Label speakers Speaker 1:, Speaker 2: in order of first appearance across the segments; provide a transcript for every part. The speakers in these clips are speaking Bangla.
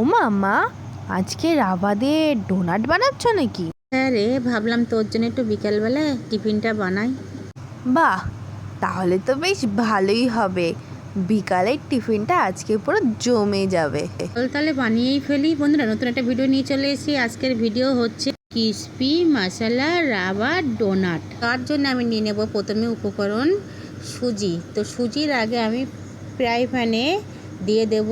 Speaker 1: ও মা আজকে রাভা দিয়ে ডোনাট বানাচ্ছ নাকি?
Speaker 2: হ্যাঁ রে ভাবলাম তোর জন্য একটু বিকেলবেলা টিফিনটা বানাই।
Speaker 1: বাহ তাহলে তো বেশ ভালোই হবে। বিকালের টিফিনটা আজকে পুরো জমে যাবে।
Speaker 2: তাহলে বানিয়েই ফেলি। বন্ধুরা নতুন একটা ভিডিও নিয়ে চলে এসেছি। আজকের ভিডিও হচ্ছে ক্রিসপি মশলা রাবা ডোনাট তার জন্য আমি নিয়ে নেব প্রথমে উপকরণ সুজি। তো সুজির আগে আমি ফ্রাই প্যানে দিয়ে দেব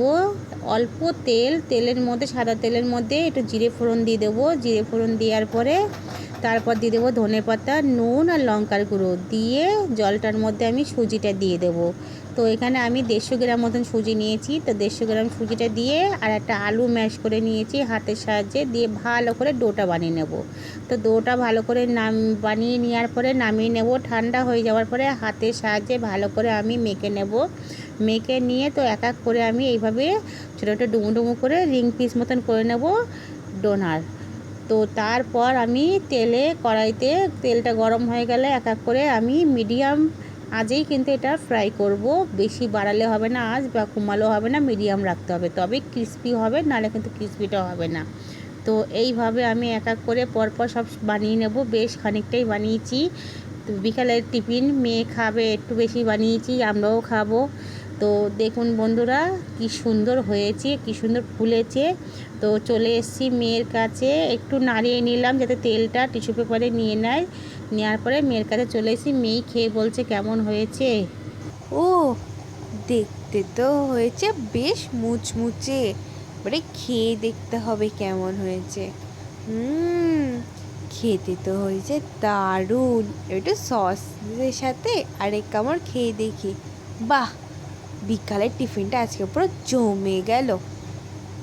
Speaker 2: অল্প তেল, তেলের মধ্যে, সাদা তেলের মধ্যে একটু জিরে ফোড়ন দিয়ে দেবো। জিরে ফোড়ন দেওয়ার পরে তারপর দিয়ে দেবো ধনে পাতা, নুন আর লঙ্কার গুঁড়ো। দিয়ে জলটার মধ্যে আমি সুজিটা দিয়ে দেবো। তো এখানে আমি দেড়শো গ্রাম মতন সুজি নিয়েছি। তো দেড়শো গ্রাম সুজিটা দিয়ে আর একটা আলু ম্যাশ করে নিয়েছি হাতের সাহায্যে। দিয়ে ভালো করে ডোটা বানিয়ে নেব। তো ডোটা ভালো করে নাম, বানিয়ে নেওয়ার পরে নামিয়ে নেব। ঠান্ডা হয়ে যাওয়ার পরে হাতের সাহায্যে ভালো করে আমি মেখে নেব। মেখে নিয়ে তো এক এক করে আমি এইভাবে ছোটো ছোটো ডুমু ডুমু করে রিং পিস মতন করে নেব ডোনার। তো তারপর আমি তেলে, কড়াইতে তেলটা গরম হয়ে গেলে এক এক করে আমি মিডিয়াম আজেই কিন্তু এটা ফ্রাই করব। বেশি বাড়ালে হবে না আজ বা কমালো হবে না, মিডিয়াম রাখতে হবে। তবে ক্রিস্পি হবে, নাহলে কিন্তু ক্রিস্পিটা হবে না। তো এইভাবে আমি এক এক করে পরপর সব বানিয়ে নেব। বেশ খানিকটাই বানিয়েছি। তো বিকালের টিফিন, মেয়ে খাবে, একটু বেশি বানিয়েছি, আমরাও খাব। তো দেখুন বন্ধুরা, কি সুন্দর হয়েছে, কি সুন্দর ফুলেছে। তো চলে এসেছি মেয়ের কাছে, একটু নাড়িয়ে নিলাম যাতে তেলটা টিস্যু পেপারে নিয়ে নেয়। নেওয়ার পরে মেয়ের কাছে চলে এসেছি মেয়েই খেয়ে বলছে কেমন হয়েছে।
Speaker 1: ও, দেখতে তো হয়েছে বেশ মুচমুচে। এবারে খেয়ে দেখতে হবে কেমন হয়েছে। হুম, খেতে তো হয়েছে দারুণ। একটু সসের সাথে আরেক কামড় খেয়ে দেখি। বাহ বিকালের টিফিনটা আজকে পুরো জমে গেল।